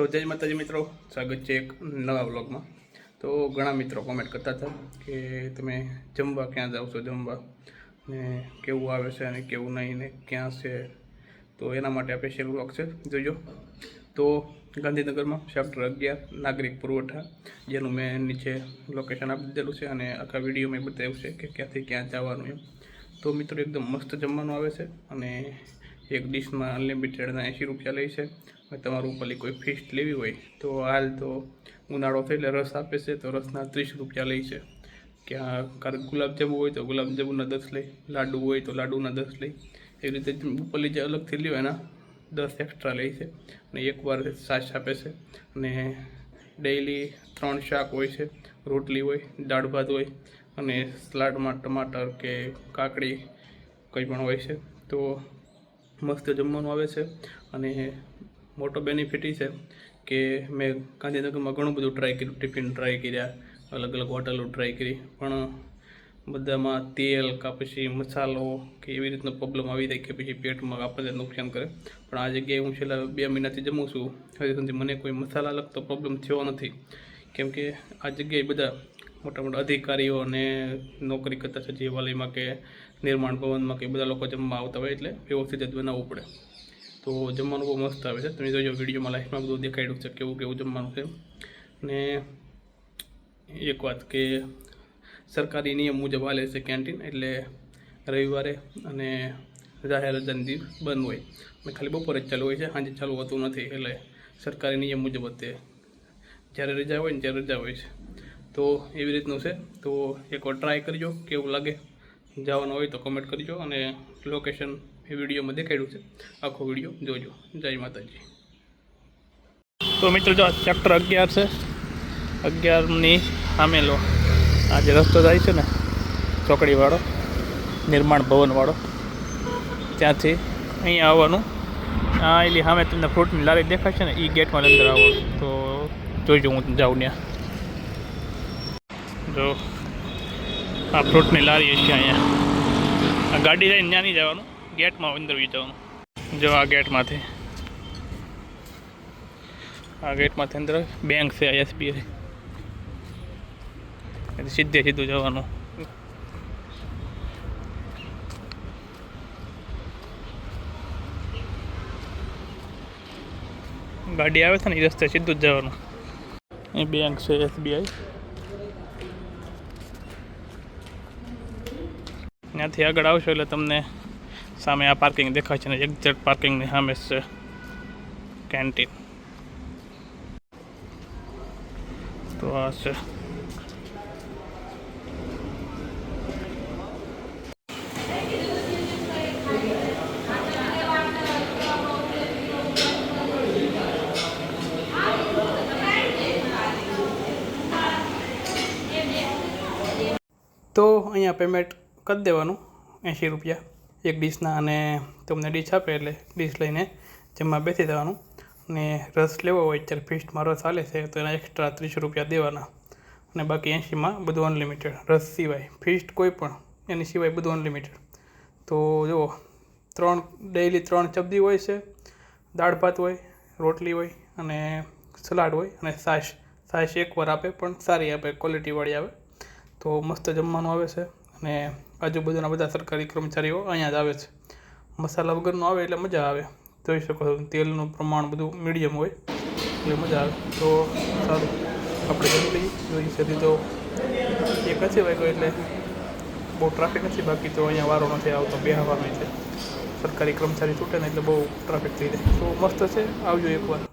તો જય માતાજી મિત્રો, સ્વાગત છે એક નવા બ્લોગમાં તો ઘણા મિત્રો કોમેન્ટ કરતા હતા કે તમે જમવા ક્યાં જાઓ છો જમવા? ને કેવું આવે છે અને કેવું નહીં ને ક્યાં છે? તો એના માટે આ સ્પેશિયલ બ્લોગ છે, જોજો. તો ગાંધીનગરમાં ચેપ્ટર અગિયાર, નાગરિક પુરવઠા, જેનું મેં નીચે લોકેશન આપી દીધેલું છે અને આખા વીડિયો મેં બતાવ્યું છે કે ક્યાંથી ક્યાં જવાનું એમ. તો મિત્રો, એકદમ મસ્ત જમવાનું આવે છે અને એક ડીશમાં અનલિમિટેડના એંશી રૂપિયા લે છે. અને તમારું ઉપરલી કોઈ ફિસ્ટ લેવી હોય તો હાલ તો ઉનાળો થઈ એટલે રસ આપે છે તો રસના ત્રીસ રૂપિયા લે છે. ક્યાં ગુલાબજાંબુ હોય તો ગુલાબજાંબુના દસ લે, લાડુ હોય તો લાડુના દસ લે. એવી રીતે જ ઉપરલી જે અલગથી લ્યો એના દસ એક્સ્ટ્રા લે છે. અને એકવાર છાશ આપે છે. અને ડેઈલી ત્રણ શાક હોય છે, રોટલી હોય, દાળ ભાત હોય અને સલાડમાં ટમાટર કે કાકડી કંઈ પણ હોય છે. તો મસ્ત જમવાનું આવે છે. અને મોટો બેનિફિટ એ છે કે મેં ગાંધીનગરમાં ઘણું બધું ટ્રાય કર્યું ટિફિન ટ્રાય કર્યા, અલગ અલગ હોટલો ટ્રાય કરી. પણ બધામાં તેલ કે પછી મસાલો કે એવી રીતનો પ્રોબ્લેમ આવી જાય કે પછી પેટમાં આપણને નુકસાન કરે. પણ આ જગ્યાએ હું છેલ્લા બે મહિનાથી જમું છું. હજી સુધી મને કોઈ મસાલા લગતો પ્રોબ્લેમ થયો નથી. કેમ કે આ જગ્યાએ બધા મોટા મોટા અધિકારીઓ અને નોકરી કરતા સચિવાલયમાં કે નિર્માણ ભવનમાં કે બધા લોકો જમવા આવતા હોય એટલે વ્યવસ્થિત જ બનાવવું પડે. તો જમવાનું બહુ મસ્ત આવે છે. તમે જોજો વિડીયોમાં લાઈફમાં બધું દેખાડ્યું છે કેવું કેવું જમવાનું છે. ને એક વાત કે સરકારી નિયમ મુજબ હાલે છે કેન્ટીન એટલે રવિવારે અને જાહેર રજાના બંધ હોય. અને ખાલી બપોરે જ ચાલુ હોય છે. સાંજે ચાલુ હોતું નથી એટલે સરકારી નિયમ મુજબ તે જ્યારે રજા હોય ને ત્યારે રજા હોય છે. તો એવી રીતનું છે. તો એકવાર ટ્રાય કરજો. કેવું લાગે? જવાનું હોય તો કમેન્ટ કરજો અને લોકેશન એ વિડીયોમાં દેખાડ્યું છે. આખો વીડિયો જોજો. જય માતાજી. તો મિત્રો જો ચેપ્ટર અગિયાર છે. અગિયારની સામે લો આ જે રસ્તો જાય છે ને, ચોકડીવાળો, નિર્માણ ભવનવાળો. ત્યાંથી અહીંયા આવવાનું. આ એલી સામે તમને ફ્રૂટની લારી દેખાશે ને એ ગેટમાં અંદર આવવાનું. તો જોઈજો હું જાઉં ત્યાં જો આ ફ્રૂટની લારી છે અહીંયા. આ ગાડી લઈને ત્યાં નહીં જવાનું, ગેટમાં અંદર જવાનું. જો આ ગેટમાંથી. આ ગેટમાંથી અંદર બેંક છે એસબીઆઈ સીધે સીધું જવાનું. ગાડી આવે છે ને, એ રસ્તે સીધું જ જવાનું. એ બેંક છે એસબીઆઈ ત્યાંથી આગળ આવશો એટલે તમને સામે આ પાર્કિંગ દેખાય છે ને એક્ઝેક્ટ પાર્કિંગની સામે છે કેન્ટીન. તો આ છે. તો અહીંયા પેમેન્ટ કરી દેવાનું, એંશી રૂપિયા એક ડીશના અને તમને ડીશ આપે એટલે ડીશ લઈને જમવા બેસી જવાનું. અને રસ લેવો હોય ત્યારે ફિસ્ટમાં રસ ચાલે છે તો એના એક્સ્ટ્રા ત્રીસ રૂપિયા દેવાના. અને બાકી એંશીમાં બધું અનલિમિટેડ રસ સિવાય ફિસ્ટ કોઈ પણ, એની સિવાય બધું અનલિમિટેડ તો જુઓ, ત્રણ ડેઈલી ત્રણ ચબદી હોય છે. દાળ ભાત હોય, રોટલી હોય અને સલાડ હોય અને છાશ છાશ એકવાર આપે પણ સારી આપે ક્વોલિટીવાળી આવે. તો મસ્ત જમવાનું આવે છે. અને આજુબાજુના બધા સરકારી કર્મચારીઓ અહીંયા જ આવે છે. મસાલા વગરનું આવે એટલે મજા આવે. જોઈ શકો છો, તેલનું પ્રમાણ બધું મીડિયમ હોય એટલે મજા આવે. તો સારું, આપણે જમી લઈએ જોઈ સુધી તો એક હશે વાગ્યો એટલે બહુ ટ્રાફિક નથી બાકી, તો અહીંયા વારો નથી આવતો, બેહવાનો છે. સરકારી કર્મચારી છૂટે ને એટલે બહુ ટ્રાફિક થઈ જાય. તો મસ્ત છે, આવજો એકવાર.